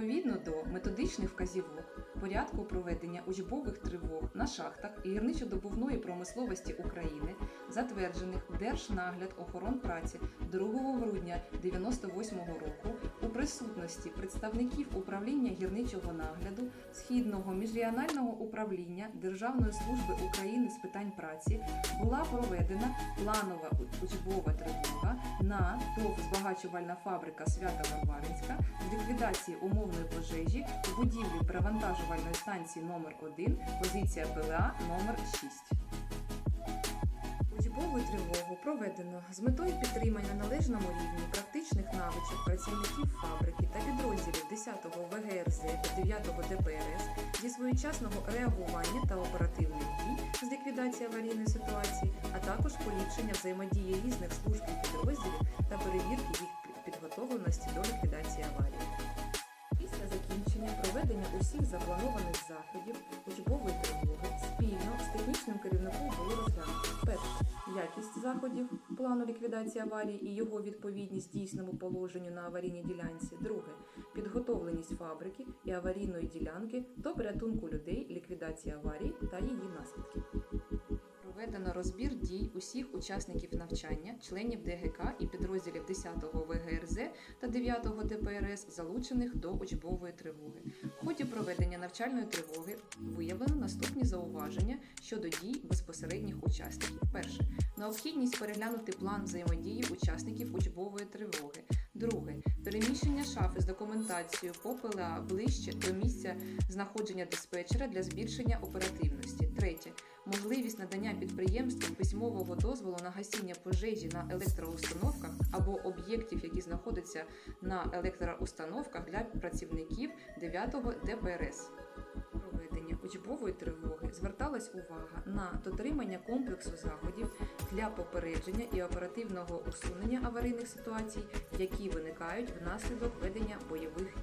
Відповідно до методичних вказівок порядку проведення учбових тривог на шахтах і гірничо-добувної промисловості України, затверджених Держнагляд охорон праці 2 грудня 1998 року у присутності представників управління гірничого нагляду Східного міжрегіонального управління Державної служби України з питань праці була проведена планова учбова тривога на ТОВ збагачувальна фабрика Свята Варваринська з ліквідації умовної пожежі у будівлі перевантажувальної станції номер 1 позиція ПЛА номер 6 Учбову тривогу проведено з метою підтримання на належному рівні практичних навичок працівників фабрики та підрозділів 10-го ВГРЗ та 9-го ДПРС зі своєчасного реагування та оперативних дій з ліквідації аварійної ситуації, а також поліпшення взаємодії різних служб і підрозділів та перевірки їх підготовленості до ліквідації аварії. Проведення усіх запланованих заходів учбової тривоги спільно з технічним керівником було розглянуто перше якість заходів плану ліквідації аварії і його відповідність дійсному положенню на аварійній ділянці. Друге підготовленість фабрики і аварійної ділянки до порятунку людей, ліквідації аварії та її наслідків. Проведено розбір дій усіх учасників навчання, членів ДГК і підрозділів 10-го ВГРЗ та 9-го ДПРС, залучених до учбової тривоги. В ході проведення навчальної тривоги виявлено наступні зауваження щодо дій безпосередніх учасників. Перше необхідність переглянути план взаємодії учасників учбової тривоги. Друге переміщення шафи з документацією по ПЛА ближче до місця знаходження диспетчера для збільшення оперативності. Третє можливість надання підприємствам письмового дозволу на гасіння пожежі на електроустановках або об'єктів, які знаходяться на електроустановках для працівників 9-го ДПРС. Учбової тривоги зверталась увага на дотримання комплексу заходів для попередження і оперативного усунення аварійних ситуацій, які виникають внаслідок ведення бойових.